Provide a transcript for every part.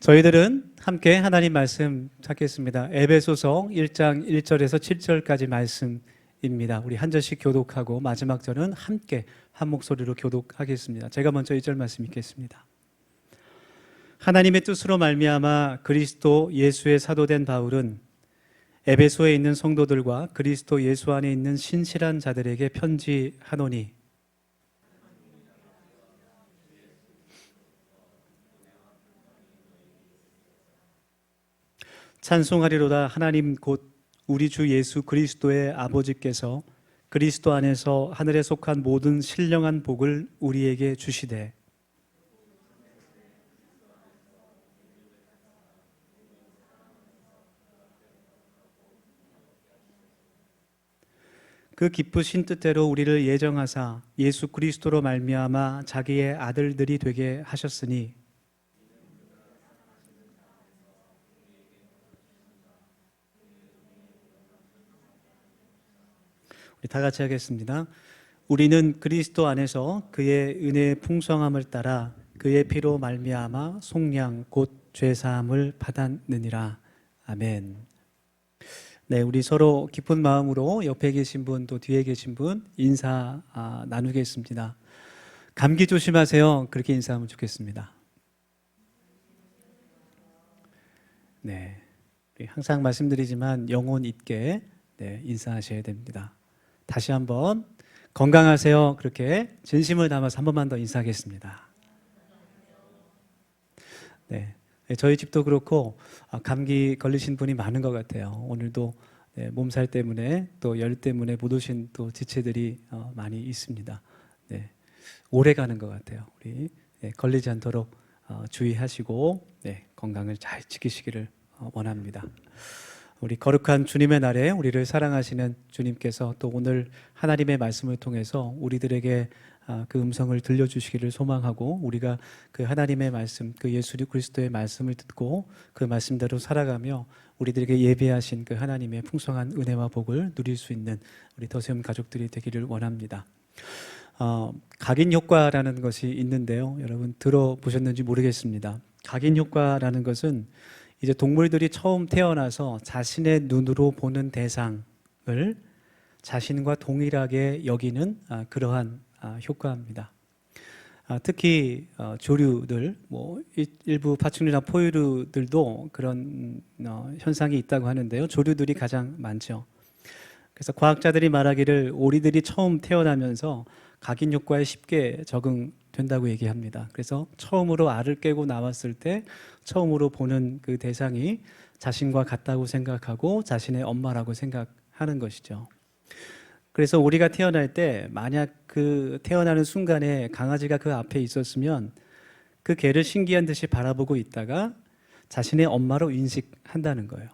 저희들은 함께 하나님 말씀 찾겠습니다. 에베소서 1장 1절에서 7절까지 말씀입니다. 우리 한 절씩 교독하고 마지막 절은 함께 한 목소리로 교독하겠습니다. 제가 먼저 1절 말씀 읽겠습니다. 하나님의 뜻으로 말미암아 그리스도 예수의 사도된 바울은 에베소에 있는 성도들과 그리스도 예수 안에 있는 신실한 자들에게 편지하노니 찬송하리로다. 하나님 곧 우리 주 예수 그리스도의 아버지께서 그리스도 안에서 하늘에 속한 모든 신령한 복을 우리에게 주시되 그 기쁘신 뜻대로 우리를 예정하사 예수 그리스도로 말미암아 자기의 아들들이 되게 하셨으니 우리 다 같이 하겠습니다. 우리는 그리스도 안에서 그의 은혜의 풍성함을 따라 그의 피로 말미암아 속량 곧 죄사함을 받았느니라. 아멘. 네, 우리 서로 기쁜 마음으로 옆에 계신 분 또 뒤에 계신 분 인사 아, 나누겠습니다. 감기 조심하세요. 그렇게 인사하면 좋겠습니다. 네, 항상 말씀드리지만 영혼 있게 네, 인사하셔야 됩니다. 다시 한번 건강하세요. 그렇게 진심을 담아서 한 번만 더 인사하겠습니다. 네. 네, 저희 집도 그렇고 아, 감기 걸리신 분이 많은 것 같아요. 오늘도 네, 몸살 때문에 또 열 때문에 못 오신 또 지체들이 어, 많이 있습니다. 네, 오래 가는 것 같아요. 우리 네, 걸리지 않도록 어, 주의하시고 네, 건강을 잘 지키시기를 어, 원합니다. 우리 거룩한 주님의 날에 우리를 사랑하시는 주님께서 또 오늘 하나님의 말씀을 통해서 우리들에게 아, 그 음성을 들려주시기를 소망하고 우리가 그 하나님의 말씀, 그 예수 그리스도의 말씀을 듣고 그 말씀대로 살아가며 우리들에게 예배하신 그 하나님의 풍성한 은혜와 복을 누릴 수 있는 우리 더세움 가족들이 되기를 원합니다. 어, 각인 효과라는 것이 있는데요. 여러분 들어보셨는지 모르겠습니다. 각인 효과라는 것은 이제 동물들이 처음 태어나서 자신의 눈으로 보는 대상을 자신과 동일하게 여기는 아, 그러한 아, 효과입니다. 아, 특히 어, 조류들, 뭐 일- 일부 파충류나 포유류들도 그런 어, 현상이 있다고 하는데요. 조류들이 가장 많죠. 그래서 과학자들이 말하기를 오리들이 처음 태어나면서 각인 효과에 쉽게 적응된다고 얘기합니다. 그래서 처음으로 알을 깨고 나왔을 때 처음으로 보는 그 대상이 자신과 같다고 생각하고 자신의 엄마라고 생각하는 것이죠. 그래서 우리가 태어날 때 만약 그 태어나는 순간에 강아지가 그 앞에 있었으면 그 개를 신기한 듯이 바라보고 있다가 자신의 엄마로 인식한다는 거예요.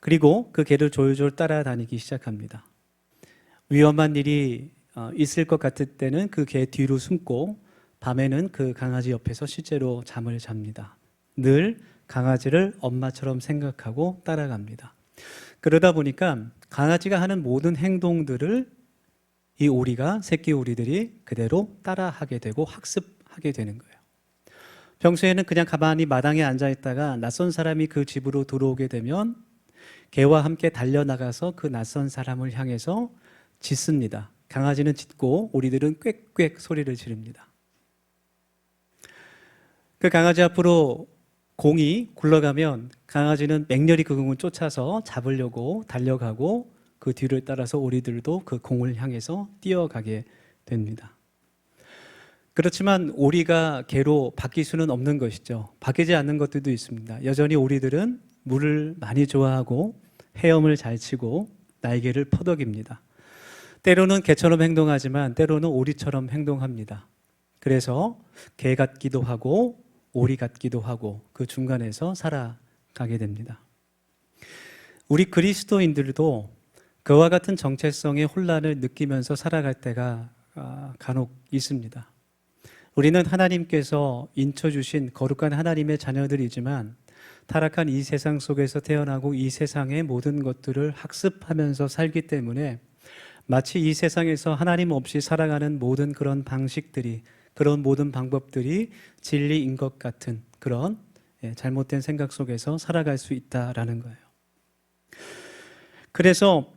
그리고 그 개를 졸졸 따라다니기 시작합니다. 위험한 일이 어, 있을 것 같을 때는 그 개 뒤로 숨고 밤에는 그 강아지 옆에서 실제로 잠을 잡니다. 늘 강아지를 엄마처럼 생각하고 따라갑니다. 그러다 보니까 강아지가 하는 모든 행동들을 이 오리가 새끼 오리들이 그대로 따라하게 되고 학습하게 되는 거예요. 평소에는 그냥 가만히 마당에 앉아 있다가 낯선 사람이 그 집으로 들어오게 되면 개와 함께 달려 나가서 그 낯선 사람을 향해서 짖습니다. 강아지는 짖고 오리들은 꽥꽥 소리를 지릅니다. 그 강아지 앞으로 공이 굴러가면 강아지는 맹렬히 그 공을 쫓아서 잡으려고 달려가고 그 뒤를 따라서 오리들도 그 공을 향해서 뛰어가게 됩니다. 그렇지만 오리가 개로 바뀔 수는 없는 것이죠. 바뀌지 않는 것들도 있습니다. 여전히 오리들은 물을 많이 좋아하고 헤엄을 잘 치고 날개를 퍼덕입니다. 때로는 개처럼 행동하지만 때로는 오리처럼 행동합니다. 그래서 개 같기도 하고 오리 같기도 하고 그 중간에서 살아가게 됩니다. 우리 그리스도인들도 그와 같은 정체성의 혼란을 느끼면서 살아갈 때가 아, 간혹 있습니다. 우리는 하나님께서 인쳐 주신 거룩한 하나님의 자녀들이지만 타락한 이 세상 속에서 태어나고 이 세상의 모든 것들을 학습하면서 살기 때문에 마치 이 세상에서 하나님 없이 살아가는 모든 그런 방식들이 그런 모든 방법들이 진리인 것 같은 그런 예, 잘못된 생각 속에서 살아갈 수 있다라는 거예요. 그래서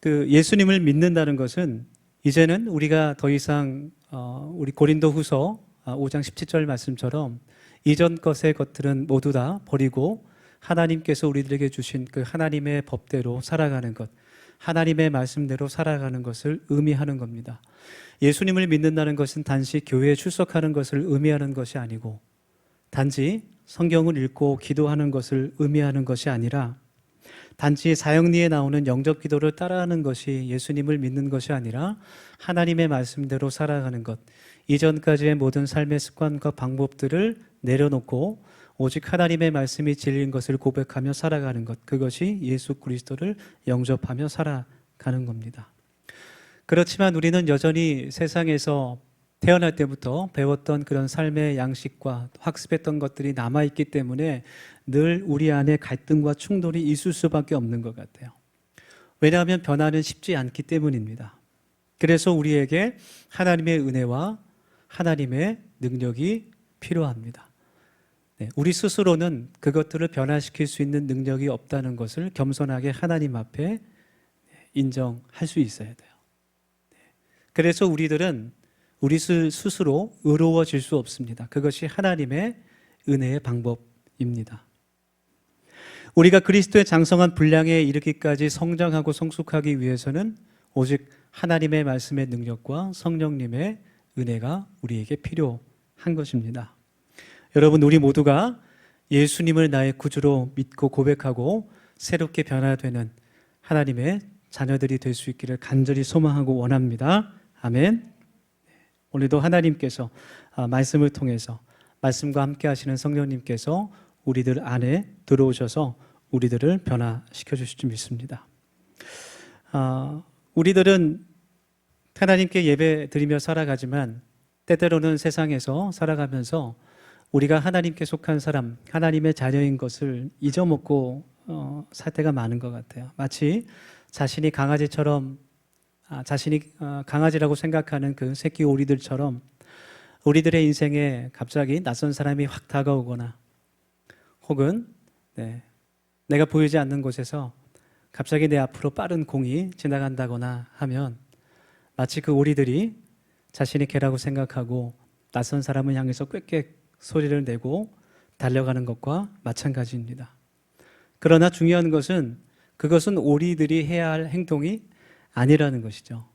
그 예수님을 믿는다는 것은 이제는 우리가 더 이상 어, 우리 고린도후서 5장 17절 말씀처럼 이전 것의 것들은 모두 다 버리고 하나님께서 우리들에게 주신 그 하나님의 법대로 살아가는 것, 하나님의 말씀대로 살아가는 것을 의미하는 겁니다. 예수님을 믿는다는 것은 단지 교회에 출석하는 것을 의미하는 것이 아니고 단지 성경을 읽고 기도하는 것을 의미하는 것이 아니라 단지 사형리에 나오는 영접 기도를 따라하는 것이 예수님을 믿는 것이 아니라 하나님의 말씀대로 살아가는 것. 이전까지의 모든 삶의 습관과 방법들을 내려놓고 오직 하나님의 말씀이 진리인 것을 고백하며 살아가는 것. 그것이 예수 그리스도를 영접하며 살아가는 겁니다. 그렇지만 우리는 여전히 세상에서 태어날 때부터 배웠던 그런 삶의 양식과 학습했던 것들이 남아있기 때문에 늘 우리 안에 갈등과 충돌이 있을 수밖에 없는 것 같아요. 왜냐하면 변화는 쉽지 않기 때문입니다. 그래서 우리에게 하나님의 은혜와 하나님의 능력이 필요합니다. 네, 우리 스스로는 그것들을 변화시킬 수 있는 능력이 없다는 것을 겸손하게 하나님 앞에 인정할 수 있어야 돼요. 네, 그래서 우리들은 우리 스스로 의로워질 수 없습니다. 그것이 하나님의 은혜의 방법입니다. 우리가 그리스도의 장성한 분량에 이르기까지 성장하고 성숙하기 위해서는 오직 하나님의 말씀의 능력과 성령님의 은혜가 우리에게 필요한 것입니다. 여러분, 우리 모두가 예수님을 나의 구주로 믿고 고백하고 새롭게 변화되는 하나님의 자녀들이 될 수 있기를 간절히 소망하고 원합니다. 아멘. 오늘도 하나님께서 아, 말씀을 통해서 말씀과 함께 하시는 성령님께서 우리들 안에 들어오셔서 우리들을 변화시켜 주실 줄 믿습니다. 아, 우리들은 하나님께 예배 드리며 살아가지만 때때로는 세상에서 살아가면서 우리가 하나님께 속한 사람, 하나님의 자녀인 것을 잊어먹고 어, 살 때가 많은 것 같아요. 마치 자신이 강아지처럼 아, 자신이 어, 강아지라고 생각하는 그 새끼 오리들처럼 우리들의 인생에 갑자기 낯선 사람이 확 다가오거나 혹은 네, 내가 보이지 않는 곳에서 갑자기 내 앞으로 빠른 공이 지나간다거나 하면 마치 그 오리들이 자신이 개라고 생각하고 낯선 사람을 향해서 꽥꽥 소리를 내고 달려가는 것과 마찬가지입니다. 그러나 중요한 것은 그것은 오리들이 해야 할 행동이 아니라는 것이죠.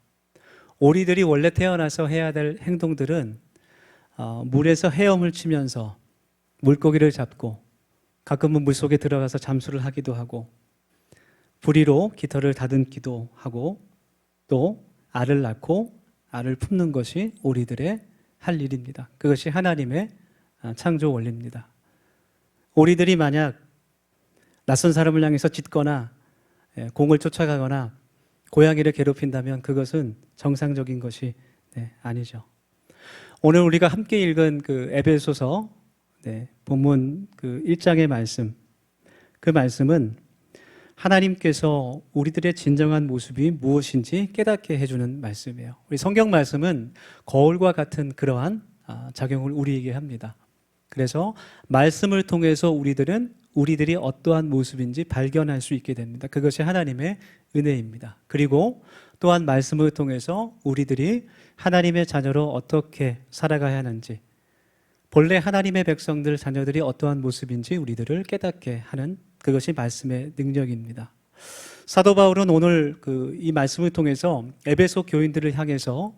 오리들이 원래 태어나서 해야 될 행동들은 어, 물에서 헤엄을 치면서 물고기를 잡고 가끔은 물 속에 들어가서 잠수를 하기도 하고 부리로 깃털을 다듬기도 하고 또 알을 낳고 알을 품는 것이 오리들의 할 일입니다. 그것이 하나님의 아, 창조 원리입니다. 오리들이 만약 낯선 사람을 향해서 짖거나 예, 공을 쫓아가거나 고양이를 괴롭힌다면 그것은 정상적인 것이 네, 아니죠. 오늘 우리가 함께 읽은 그 에베소서 네, 본문 그 1장의 말씀 그 말씀은 하나님께서 우리들의 진정한 모습이 무엇인지 깨닫게 해주는 말씀이에요. 우리 성경 말씀은 거울과 같은 그러한 아, 작용을 우리에게 합니다. 그래서 말씀을 통해서 우리들은 우리들이 어떠한 모습인지 발견할 수 있게 됩니다. 그것이 하나님의 은혜입니다. 그리고 또한 말씀을 통해서 우리들이 하나님의 자녀로 어떻게 살아가야 하는지 본래 하나님의 백성들 자녀들이 어떠한 모습인지 우리들을 깨닫게 하는 그것이 말씀의 능력입니다. 사도 바울은 오늘 그 이 말씀을 통해서 에베소 교인들을 향해서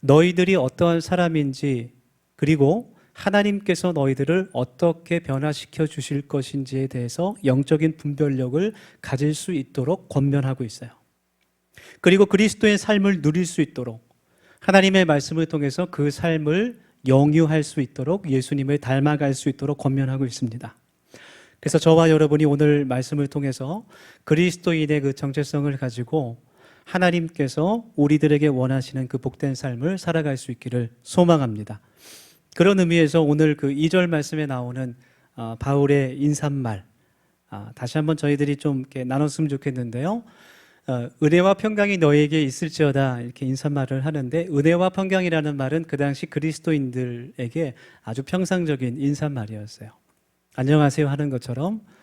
너희들이 어떠한 사람인지 그리고 하나님께서 너희들을 어떻게 변화시켜 주실 것인지에 대해서 영적인 분별력을 가질 수 있도록 권면하고 있어요. 그리고 그리스도의 삶을 누릴 수 있도록 하나님의 말씀을 통해서 그 삶을 영유할 수 있도록 예수님을 닮아갈 수 있도록 권면하고 있습니다. 그래서 저와 여러분이 오늘 말씀을 통해서 그리스도인의 그 정체성을 가지고 하나님께서 우리들에게 원하시는 그 복된 삶을 살아갈 수 있기를 소망합니다. 그런 의미에서 오늘 그 2절 말씀에 나오는 어, 바울의 인사말 아, 다시 한번 저희들이 좀 이렇게 나눴으면 좋겠는데요. 어, 은혜와 평강이 너에게 있을지어다 이렇게 인사말을 하는데 은혜와 평강이라는 말은 그 당시 그리스도인들에게 아주 평상적인 인사말이었어요. 안녕하세요 하는 것처럼 아,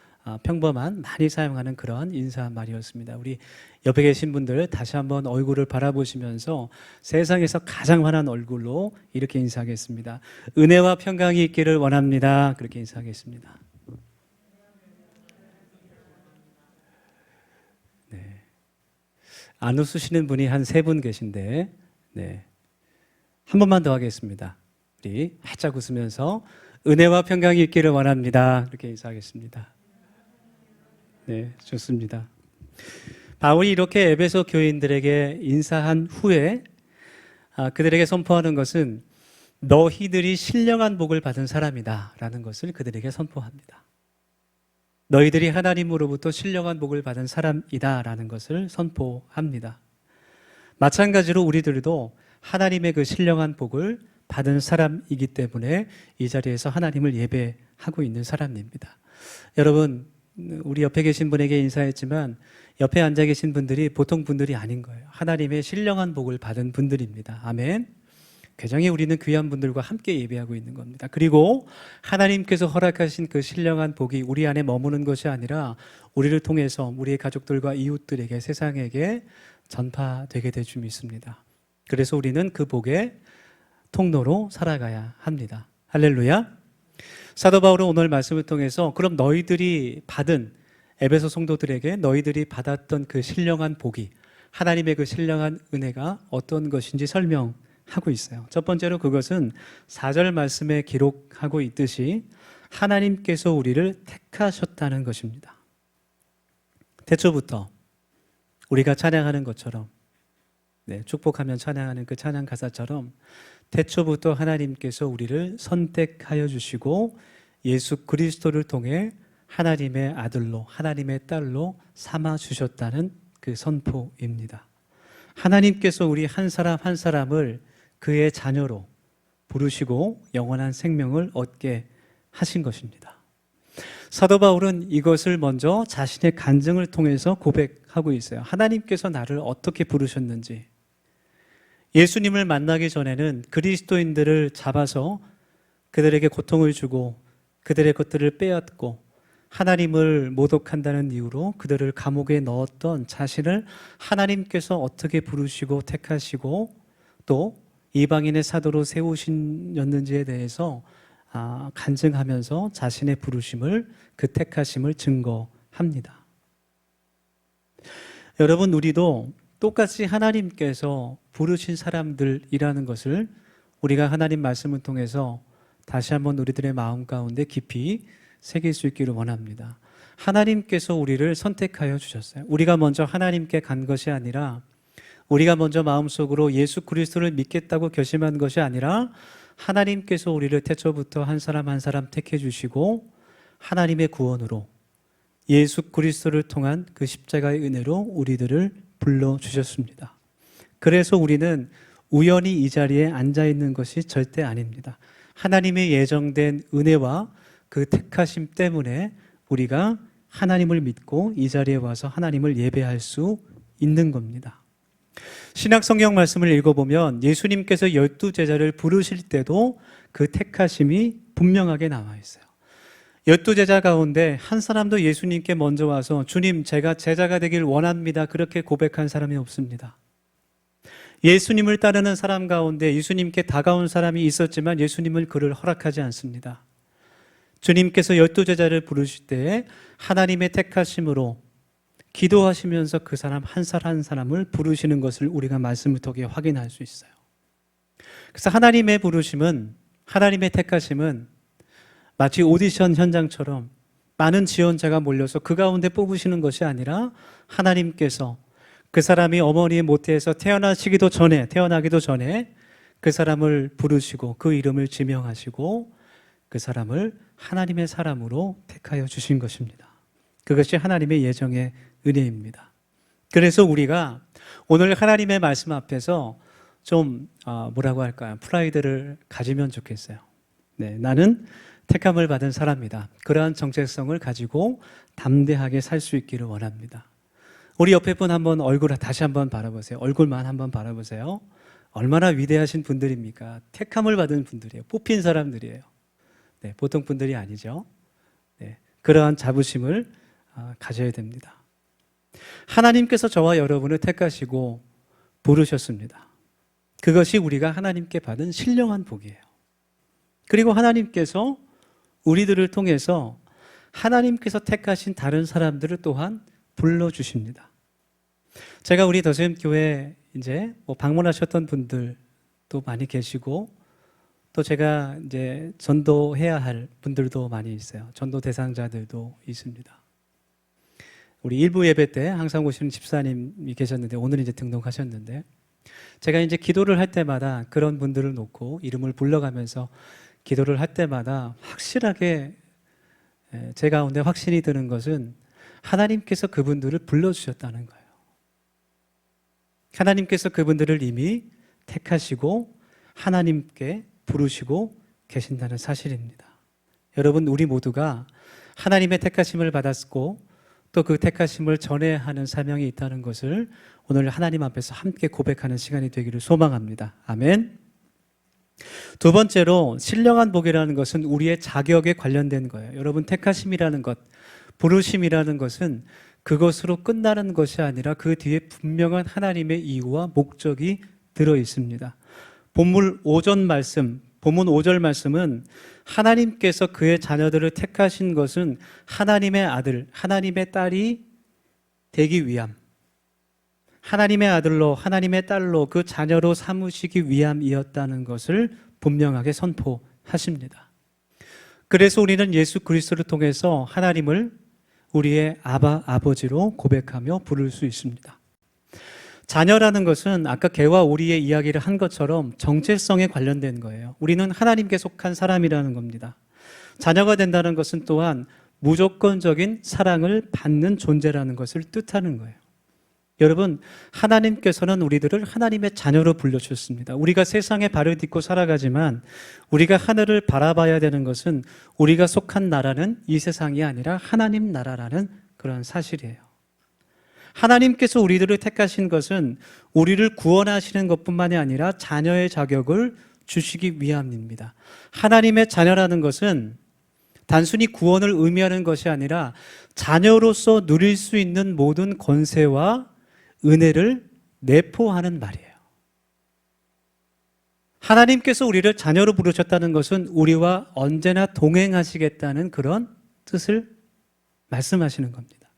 평범한 많이 사용하는 그런 인사말이었습니다. 우리 옆에 계신 분들 다시 한번 얼굴을 바라보시면서 세상에서 가장 환한 얼굴로 이렇게 인사하겠습니다. 은혜와 평강이 있기를 원합니다. 그렇게 인사하겠습니다. 네. 안 웃으시는 분이 한 세 분 계신데, 네. 한 번만 더 하겠습니다. 우리 활짝 웃으면서 은혜와 평강이 있기를 원합니다. 이렇게 인사하겠습니다. 네, 좋습니다. 바울이 이렇게 에베소 교인들에게 인사한 후에 아, 그들에게 선포하는 것은 너희들이 신령한 복을 받은 사람이다 라는 것을 그들에게 선포합니다. 너희들이 하나님으로부터 신령한 복을 받은 사람이다 라는 것을 선포합니다. 마찬가지로 우리들도 하나님의 그 신령한 복을 받은 사람이기 때문에 이 자리에서 하나님을 예배하고 있는 사람입니다. 여러분, 우리 옆에 계신 분에게 인사했지만 옆에 앉아 계신 분들이 보통 분들이 아닌 거예요. 하나님의 신령한 복을 받은 분들입니다. 아멘. 굉장히 우리는 귀한 분들과 함께 예배하고 있는 겁니다. 그리고 하나님께서 허락하신 그 신령한 복이 우리 안에 머무는 것이 아니라 우리를 통해서 우리의 가족들과 이웃들에게 세상에게 전파되게 될 줄 믿습니다. 그래서 우리는 그 복의 통로로 살아가야 합니다. 할렐루야. 사도 바울은 오늘 말씀을 통해서 그럼 너희들이 받은 에베소 성도들에게 너희들이 받았던 그 신령한 복이 하나님의 그 신령한 은혜가 어떤 것인지 설명하고 있어요. 첫 번째로 그것은 4절 말씀에 기록하고 있듯이 하나님께서 우리를 택하셨다는 것입니다. 태초부터 우리가 찬양하는 것처럼 네, 축복하면 찬양하는 그 찬양 가사처럼 태초부터 하나님께서 우리를 선택하여 주시고 예수 그리스도를 통해 하나님의 아들로 하나님의 딸로 삼아 주셨다는 그 선포입니다. 하나님께서 우리 한 사람 한 사람을 그의 자녀로 부르시고 영원한 생명을 얻게 하신 것입니다. 사도 바울은 이것을 먼저 자신의 간증을 통해서 고백하고 있어요. 하나님께서 나를 어떻게 부르셨는지, 예수님을 만나기 전에는 그리스도인들을 잡아서 그들에게 고통을 주고 그들의 것들을 빼앗고 하나님을 모독한다는 이유로 그들을 감옥에 넣었던 자신을 하나님께서 어떻게 부르시고 택하시고 또 이방인의 사도로 세우신였는지에 대해서 아, 간증하면서 자신의 부르심을 그 택하심을 증거합니다. 여러분 우리도 똑같이 하나님께서 부르신 사람들이라는 것을 우리가 하나님 말씀을 통해서 다시 한번 우리들의 마음 가운데 깊이 새길 수 있기를 원합니다. 하나님께서 우리를 선택하여 주셨어요. 우리가 먼저 하나님께 간 것이 아니라 우리가 먼저 마음속으로 예수 그리스도를 믿겠다고 결심한 것이 아니라 하나님께서 우리를 태초부터 한 사람 한 사람 택해 주시고 하나님의 구원으로 예수 그리스도를 통한 그 십자가의 은혜로 우리들을 불러 주셨습니다. 그래서 우리는 우연히 이 자리에 앉아 있는 것이 절대 아닙니다. 하나님의 예정된 은혜와 그 택하심 때문에 우리가 하나님을 믿고 이 자리에 와서 하나님을 예배할 수 있는 겁니다. 신약 성경 말씀을 읽어보면 예수님께서 열두 제자를 부르실 때도 그 택하심이 분명하게 나와 있어요. 열두 제자 가운데 한 사람도 예수님께 먼저 와서 주님, 제가 제자가 되길 원합니다. 그렇게 고백한 사람이 없습니다. 예수님을 따르는 사람 가운데 예수님께 다가온 사람이 있었지만 예수님을 그를 허락하지 않습니다. 주님께서 열두 제자를 부르실 때 하나님의 택하심으로 기도하시면서 그 사람 한 사람 한 사람을 부르시는 것을 우리가 말씀을 통해 확인할 수 있어요. 그래서 하나님의 부르심은 하나님의 택하심은 마치 오디션 현장처럼 많은 지원자가 몰려서 그 가운데 뽑으시는 것이 아니라 하나님께서 그 사람이 어머니의 모태에서 태어나시기도 전에 태어나기도 전에 그 사람을 부르시고 그 이름을 지명하시고 그 사람을 하나님의 사람으로 택하여 주신 것입니다. 그것이 하나님의 예정의 은혜입니다. 그래서 우리가 오늘 하나님의 말씀 앞에서 좀 아, 뭐라고 할까요? 프라이드를 가지면 좋겠어요. 네, 나는 택함을 받은 사람이다. 그러한 정체성을 가지고 담대하게 살 수 있기를 원합니다. 우리 옆에 분 한번 얼굴 다시 한번 바라보세요. 얼굴만 한번 바라보세요. 얼마나 위대하신 분들입니까? 택함을 받은 분들이에요. 뽑힌 사람들이에요. 네, 보통 분들이 아니죠. 그러한 자부심을 아, 가져야 됩니다. 하나님께서 저와 여러분을 택하시고 부르셨습니다. 그것이 우리가 하나님께 받은 신령한 복이에요. 그리고 하나님께서 우리들을 통해서 하나님께서 택하신 다른 사람들을 또한 불러주십니다. 제가 우리 더샘 교회 이제 뭐 방문하셨던 분들도 많이 계시고 또 제가 이제 전도해야 할 분들도 많이 있어요. 전도 대상자들도 있습니다. 우리 일부 예배 때 항상 오시는 집사님이 계셨는데 오늘 이제 등록하셨는데 제가 이제 기도를 할 때마다 그런 분들을 놓고 이름을 불러가면서 기도를 할 때마다 확실하게 예, 제 가운데 확신이 드는 것은 하나님께서 그분들을 불러주셨다는 거예요. 하나님께서 그분들을 이미 택하시고 하나님께 부르시고 계신다는 사실입니다. 여러분, 우리 모두가 하나님의 택하심을 받았고 또 그 택하심을 전해야 하는 사명이 있다는 것을 오늘 하나님 앞에서 함께 고백하는 시간이 되기를 소망합니다. 아멘. 두 번째로 신령한 복이라는 것은 우리의 자격에 관련된 거예요. 여러분 택하심이라는 것, 부르심이라는 것은 그것으로 끝나는 것이 아니라 그 뒤에 분명한 하나님의 이유와 목적이 들어 있습니다. 본물 5전 말씀, 본문 5절 말씀은 하나님께서 그의 자녀들을 택하신 것은 하나님의 아들, 하나님의 딸이 되기 위함. 하나님의 아들로, 하나님의 딸로 그 자녀로 삼으시기 위함이었다는 것을 분명하게 선포하십니다. 그래서 우리는 예수 그리스도를 통해서 하나님을 우리의 아바 아버지로 고백하며 부를 수 있습니다. 자녀라는 것은 아까 개와 오리의 이야기를 한 것처럼 정체성에 관련된 거예요. 우리는 하나님께 속한 사람이라는 겁니다. 자녀가 된다는 것은 또한 무조건적인 사랑을 받는 존재라는 것을 뜻하는 거예요. 여러분, 하나님께서는 우리들을 하나님의 자녀로 불러주셨습니다. 우리가 세상에 발을 딛고 살아가지만 우리가 하늘을 바라봐야 되는 것은 우리가 속한 나라는 이 세상이 아니라 하나님 나라라는 그런 사실이에요. 하나님께서 우리들을 택하신 것은 우리를 구원하시는 것뿐만이 아니라 자녀의 자격을 주시기 위함입니다. 하나님의 자녀라는 것은 단순히 구원을 의미하는 것이 아니라 자녀로서 누릴 수 있는 모든 권세와 은혜를 내포하는 말이에요. 하나님께서 우리를 자녀로 부르셨다는 것은 우리와 언제나 동행하시겠다는 그런 뜻을 말씀하시는 겁니다.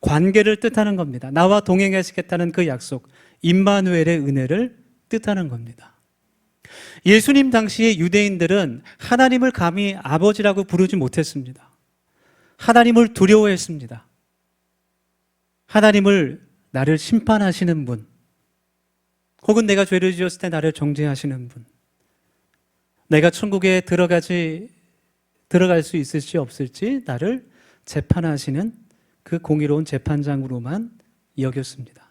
관계를 뜻하는 겁니다. 나와 동행하시겠다는 그 약속, 임마누엘의 은혜를 뜻하는 겁니다. 예수님 당시의 유대인들은 하나님을 감히 아버지라고 부르지 못했습니다. 하나님을 두려워했습니다. 하나님을 나를 심판하시는 분, 혹은 내가 죄를 지었을 때 나를 정죄하시는 분, 내가 천국에 들어가지, 들어갈 수 있을지 없을지 나를 재판하시는 그 공의로운 재판장으로만 여겼습니다.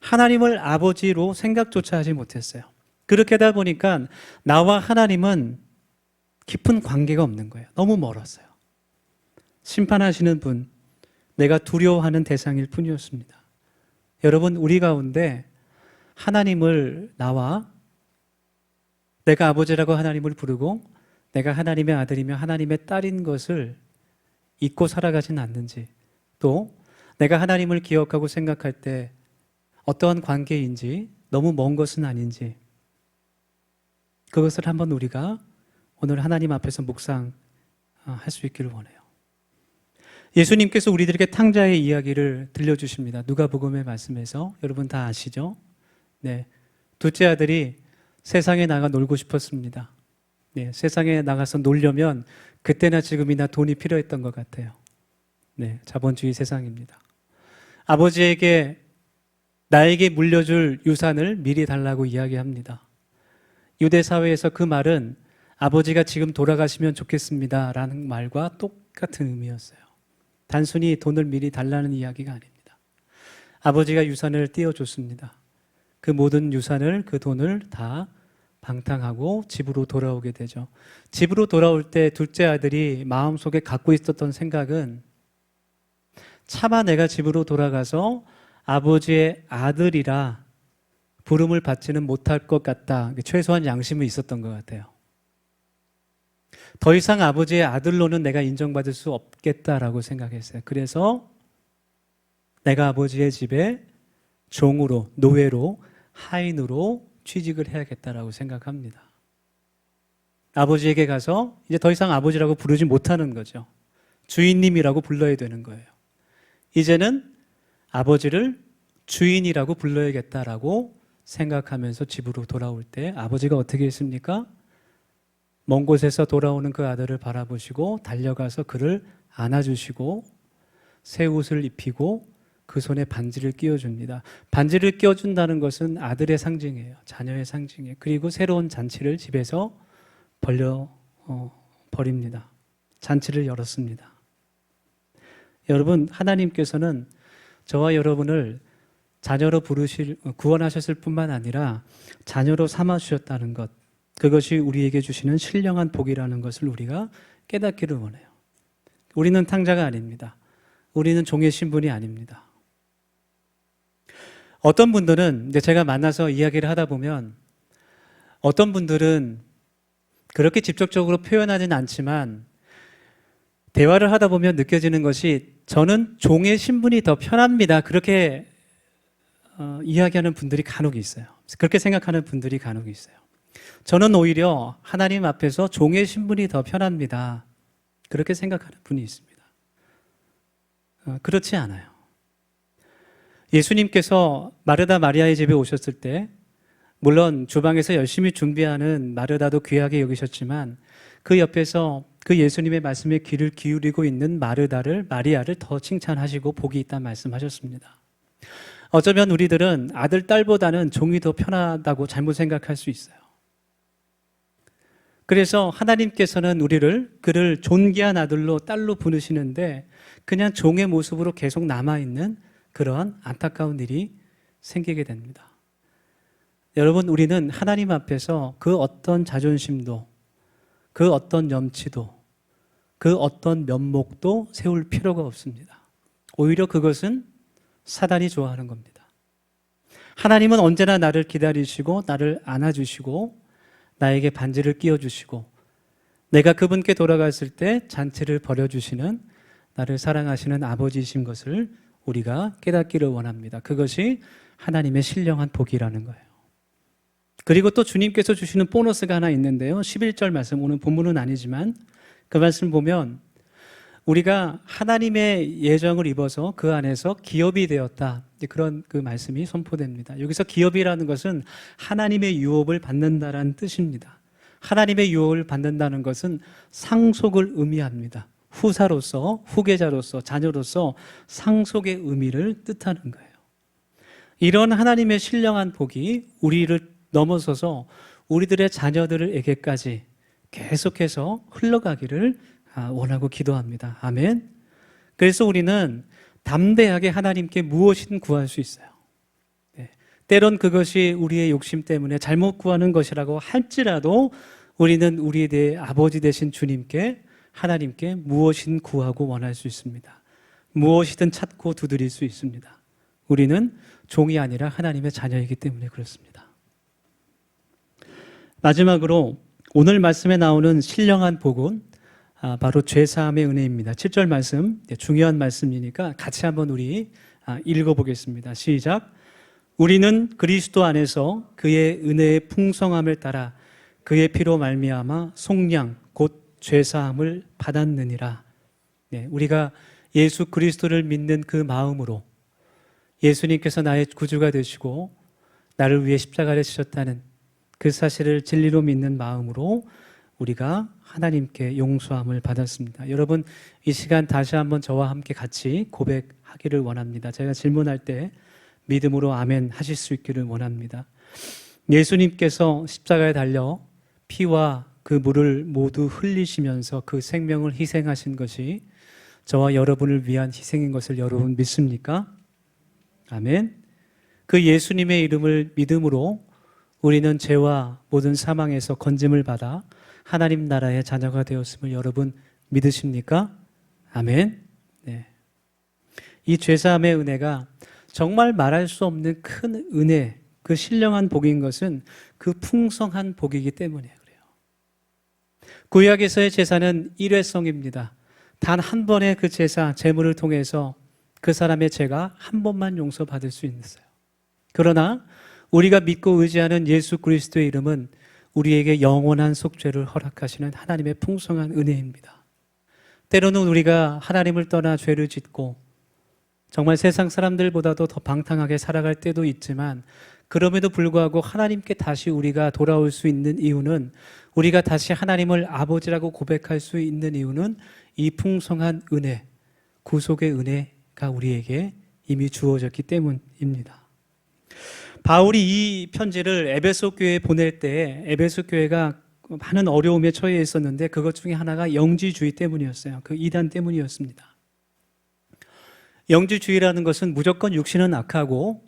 하나님을 아버지로 생각조차 하지 못했어요. 그렇게 하다 보니까 나와 하나님은 깊은 관계가 없는 거예요. 너무 멀었어요. 심판하시는 분, 내가 두려워하는 대상일 뿐이었습니다. 여러분, 우리 가운데 하나님을 나와 내가 아버지라고 하나님을 부르고 내가 하나님의 아들이며 하나님의 딸인 것을 잊고 살아가진 않는지 또 내가 하나님을 기억하고 생각할 때 어떠한 관계인지 너무 먼 것은 아닌지 그것을 한번 우리가 오늘 하나님 앞에서 묵상할 수 있기를 원해요. 예수님께서 우리들에게 탕자의 이야기를 들려주십니다. 누가복음의 말씀에서 여러분 다 아시죠? 네, 둘째 아들이 세상에 나가 놀고 싶었습니다. 네, 세상에 나가서 놀려면 그때나 지금이나 돈이 필요했던 것 같아요. 네, 자본주의 세상입니다. 아버지에게 나에게 물려줄 유산을 미리 달라고 이야기합니다. 유대 사회에서 그 말은 아버지가 지금 돌아가시면 좋겠습니다. 라는 말과 똑같은 의미였어요. 단순히 돈을 미리 달라는 이야기가 아닙니다. 아버지가 유산을 띄워줬습니다. 그 모든 유산을, 그 돈을 다 방탕하고 집으로 돌아오게 되죠. 집으로 돌아올 때 둘째 아들이 마음속에 갖고 있었던 생각은 차마 내가 집으로 돌아가서 아버지의 아들이라 부름을 받지는 못할 것 같다. 최소한 양심은 있었던 것 같아요. 더 이상 아버지의 아들로는 내가 인정받을 수 없겠다라고 생각했어요. 그래서 내가 아버지의 집에 종으로, 노예로, 하인으로 취직을 해야겠다라고 생각합니다. 아버지에게 가서 이제 더 이상 아버지라고 부르지 못하는 거죠. 주인님이라고 불러야 되는 거예요. 이제는 아버지를 주인이라고 불러야겠다라고 생각하면서 집으로 돌아올 때 아버지가 어떻게 했습니까? 먼 곳에서 돌아오는 그 아들을 바라보시고 달려가서 그를 안아주시고 새 옷을 입히고 그 손에 반지를 끼워줍니다. 반지를 끼워준다는 것은 아들의 상징이에요. 자녀의 상징이에요. 그리고 새로운 잔치를 집에서 벌려 어, 버립니다. 잔치를 열었습니다. 여러분 하나님께서는 저와 여러분을 자녀로 부르실 구원하셨을 뿐만 아니라 자녀로 삼아 주셨다는 것 그것이 우리에게 주시는 신령한 복이라는 것을 우리가 깨닫기를 원해요. 우리는 탕자가 아닙니다. 우리는 종의 신분이 아닙니다. 어떤 분들은 제가 만나서 이야기를 하다 보면 어떤 분들은 그렇게 직접적으로 표현하진 않지만 대화를 하다 보면 느껴지는 것이 저는 종의 신분이 더 편합니다. 그렇게 어, 이야기하는 분들이 간혹 있어요. 그렇게 생각하는 분들이 간혹 있어요. 저는 오히려 하나님 앞에서 종의 신분이 더 편합니다. 그렇게 생각하는 분이 있습니다. 어, 그렇지 않아요. 예수님께서 마르다 마리아의 집에 오셨을 때, 물론 주방에서 열심히 준비하는 마르다도 귀하게 여기셨지만, 그 옆에서 그 예수님의 말씀에 귀를 기울이고 있는 마르다를, 마리아를 더 칭찬하시고 복이 있다 말씀하셨습니다. 어쩌면 우리들은 아들, 딸보다는 종이 더 편하다고 잘못 생각할 수 있어요. 그래서 하나님께서는 우리를 그를 존귀한 아들로 딸로 부르시는데 그냥 종의 모습으로 계속 남아있는 그러한 안타까운 일이 생기게 됩니다. 여러분, 우리는 하나님 앞에서 그 어떤 자존심도, 그 어떤 염치도, 그 어떤 면목도 세울 필요가 없습니다. 오히려 그것은 사단이 좋아하는 겁니다. 하나님은 언제나 나를 기다리시고, 나를 안아주시고, 나에게 반지를 끼워주시고, 내가 그분께 돌아갔을 때 잔치를 벌여주시는 나를 사랑하시는 아버지이신 것을 우리가 깨닫기를 원합니다. 그것이 하나님의 신령한 복이라는 거예요. 그리고 또 주님께서 주시는 보너스가 하나 있는데요. 11절 말씀, 오늘 본문은 아니지만 그 말씀 보면 우리가 하나님의 예정을 입어서 그 안에서 기업이 되었다. 그런 그 말씀이 선포됩니다. 여기서 기업이라는 것은 하나님의 유업을 받는다라는 뜻입니다. 하나님의 유업을 받는다는 것은 상속을 의미합니다. 후사로서, 후계자로서, 자녀로서 상속의 의미를 뜻하는 거예요. 이런 하나님의 신령한 복이 우리를 넘어서서 우리들의 자녀들에게까지 계속해서 흘러가기를 아, 원하고 기도합니다. 아멘. 그래서 우리는 담대하게 하나님께 무엇이든 구할 수 있어요. 네. 때론 그것이 우리의 욕심 때문에 잘못 구하는 것이라고 할지라도 우리는 우리에 대해 아버지 되신 주님께 하나님께 무엇이든 구하고 원할 수 있습니다. 무엇이든 찾고 두드릴 수 있습니다. 우리는 종이 아니라 하나님의 자녀이기 때문에 그렇습니다. 마지막으로 오늘 말씀에 나오는 신령한 복은 아, 바로 죄사함의 은혜입니다. 7절 말씀 네, 중요한 말씀이니까 같이 한번 우리 아, 읽어보겠습니다. 시작. 우리는 그리스도 안에서 그의 은혜의 풍성함을 따라 그의 피로 말미암아 속량 곧 죄사함을 받았느니라. 네, 우리가 예수 그리스도를 믿는 그 마음으로 예수님께서 나의 구주가 되시고 나를 위해 십자가를 지셨다는 그 사실을 진리로 믿는 마음으로 우리가 하나님께 용서함을 받았습니다. 여러분 이 시간 다시 한번 저와 함께 같이 고백하기를 원합니다. 제가 질문할 때 믿음으로 아멘 하실 수 있기를 원합니다. 예수님께서 십자가에 달려 피와 그 물을 모두 흘리시면서 그 생명을 희생하신 것이 저와 여러분을 위한 희생인 것을 여러분 믿습니까? 아멘. 그 예수님의 이름을 믿음으로 우리는 죄와 모든 사망에서 건짐을 받아 하나님 나라의 자녀가 되었음을 여러분 믿으십니까? 아멘. 네. 이 죄사함의 은혜가 정말 말할 수 없는 큰 은혜, 그 신령한 복인 것은 그 풍성한 복이기 때문에 그래요. 구약에서의 제사는 일회성입니다. 단 한 번의 그 제사, 제물을 통해서 그 사람의 죄가 한 번만 용서받을 수 있어요. 그러나 우리가 믿고 의지하는 예수 그리스도의 이름은 우리에게 영원한 속죄를 허락하시는 하나님의 풍성한 은혜입니다. 때로는 우리가 하나님을 떠나 죄를 짓고 정말 세상 사람들보다도 더 방탕하게 살아갈 때도 있지만 그럼에도 불구하고 하나님께 다시 우리가 돌아올 수 있는 이유는 우리가 다시 하나님을 아버지라고 고백할 수 있는 이유는 이 풍성한 은혜, 구속의 은혜가 우리에게 이미 주어졌기 때문입니다. 바울이 이 편지를 에베소 교회에 보낼 때 에베소 교회가 많은 어려움에 처해 있었는데 그것 중에 하나가 영지주의 때문이었어요. 그 이단 때문이었습니다. 영지주의라는 것은 무조건 육신은 악하고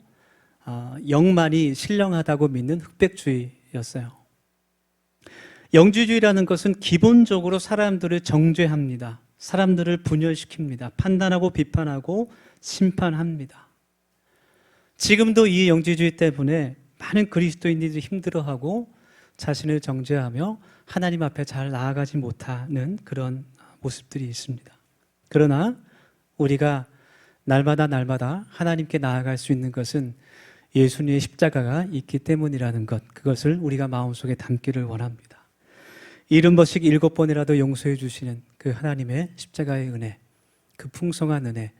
아, 영만이 신령하다고 믿는 흑백주의였어요. 영지주의라는 것은 기본적으로 사람들을 정죄합니다. 사람들을 분열시킵니다. 판단하고 비판하고 심판합니다. 지금도 이 영지주의 때문에 많은 그리스도인들이 힘들어하고 자신을 정죄하며 하나님 앞에 잘 나아가지 못하는 그런 모습들이 있습니다. 그러나 우리가 날마다 날마다 하나님께 나아갈 수 있는 것은 예수님의 십자가가 있기 때문이라는 것, 그것을 우리가 마음속에 담기를 원합니다. 번씩 일곱 번이라도 용서해 주시는 그 하나님의 십자가의 은혜, 그 풍성한 은혜,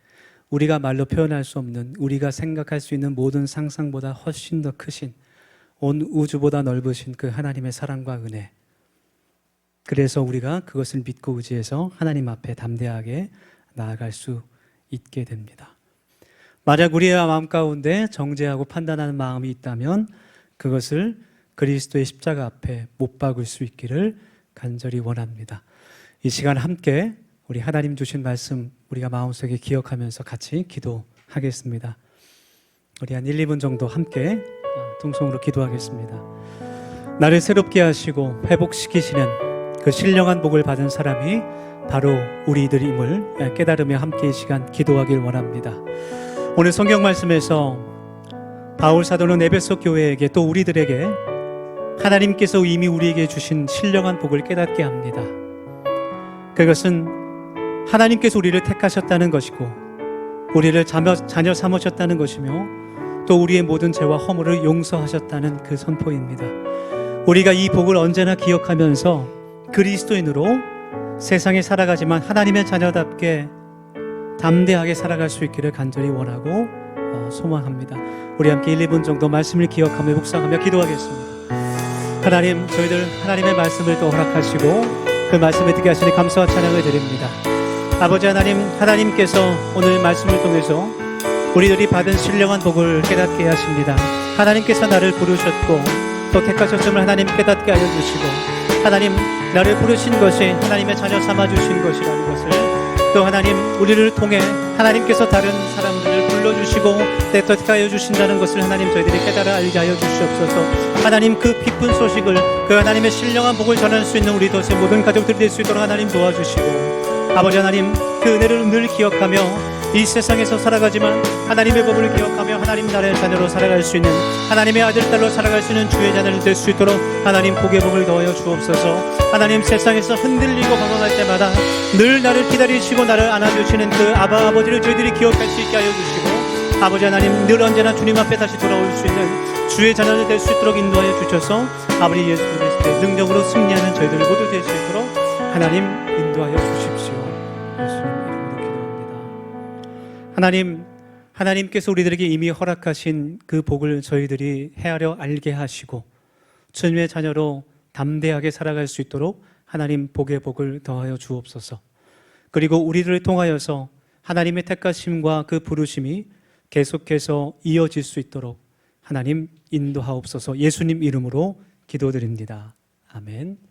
우리가 말로 표현할 수 없는, 우리가 생각할 수 있는 모든 상상보다 훨씬 더 크신, 온 우주보다 넓으신 그 하나님의 사랑과 은혜. 그래서 우리가 그것을 믿고 의지해서 하나님 앞에 담대하게 나아갈 수 있게 됩니다. 만약 우리의 마음 가운데 정죄하고 판단하는 마음이 있다면 그것을 그리스도의 십자가 앞에 못 박을 수 있기를 간절히 원합니다. 이 시간 함께 우리 하나님 주신 말씀 우리가 마음속에 기억하면서 같이 기도하겠습니다. 우리 한 1, 2분 정도 함께 동성으로 기도하겠습니다. 나를 새롭게 하시고 회복시키시는 그 신령한 복을 받은 사람이 바로 우리들임을 깨달으며 함께 이 시간 기도하길 원합니다. 오늘 성경 말씀에서 바울 사도는 에베소 교회에게 또 우리들에게 하나님께서 이미 우리에게 주신 신령한 복을 깨닫게 합니다. 그것은 하나님께서 우리를 택하셨다는 것이고 우리를 자녀, 삼으셨다는 것이며 또 우리의 모든 죄와 허물을 용서하셨다는 그 선포입니다. 우리가 이 복을 언제나 기억하면서 그리스도인으로 세상에 살아가지만 하나님의 자녀답게 담대하게 살아갈 수 있기를 간절히 원하고 어, 소망합니다. 우리 함께 1, 2분 정도 말씀을 기억하며 묵상하며 기도하겠습니다. 하나님, 저희들 하나님의 말씀을 또 허락하시고 그 말씀을 듣게 하시니 감사와 찬양을 드립니다. 아버지 하나님, 하나님께서 오늘 말씀을 통해서 우리들이 받은 신령한 복을 깨닫게 하십니다. 하나님께서 나를 부르셨고 또 택하셨음을 하나님 깨닫게 하여 주시고 하나님 나를 부르신 것이 하나님의 자녀 삼아 주신 것이라는 것을 또 하나님 우리를 통해 하나님께서 다른 사람들을 불러 주시고 택하여 주신다는 것을 하나님 저희들이 깨달아 알게 하여 주시옵소서 하나님 그 기쁜 소식을 그 하나님의 신령한 복을 전할 수 있는 우리 도시 모든 가족들이 될 수 있도록 하나님 도와주시고 아버지 하나님 그 은혜를 늘 기억하며 이 세상에서 살아가지만 하나님의 법을 기억하며 하나님 나라의 자녀로 살아갈 수 있는 하나님의 아들 딸로 살아갈 수 있는 주의 자녀를 될 수 있도록 하나님 복의 복을 더하여 주옵소서 하나님 세상에서 흔들리고 방황할 때마다 늘 나를 기다리시고 나를 안아주시는 그 아바 아버지를 저희들이 기억할 수 있게 하여 주시고 아버지 하나님 늘 언제나 주님 앞에 다시 돌아올 수 있는 주의 자녀를 될 수 있도록 인도하여 주셔서 아버지 예수 그리스도의 능력으로 승리하는 저희들 모두 될 수 있도록 하나님 인도하여. 예수 하나님, 하나님께서 우리들에게 이미 허락하신 그 복을 저희들이 헤아려 알게 하시고 주님의 자녀로 담대하게 살아갈 수 있도록 하나님 복의 복을 더하여 주옵소서. 그리고 우리를 통하여서 하나님의 택하심과 그 부르심이 계속해서 이어질 수 있도록 하나님 인도하옵소서. 예수님 이름으로 기도드립니다. 아멘.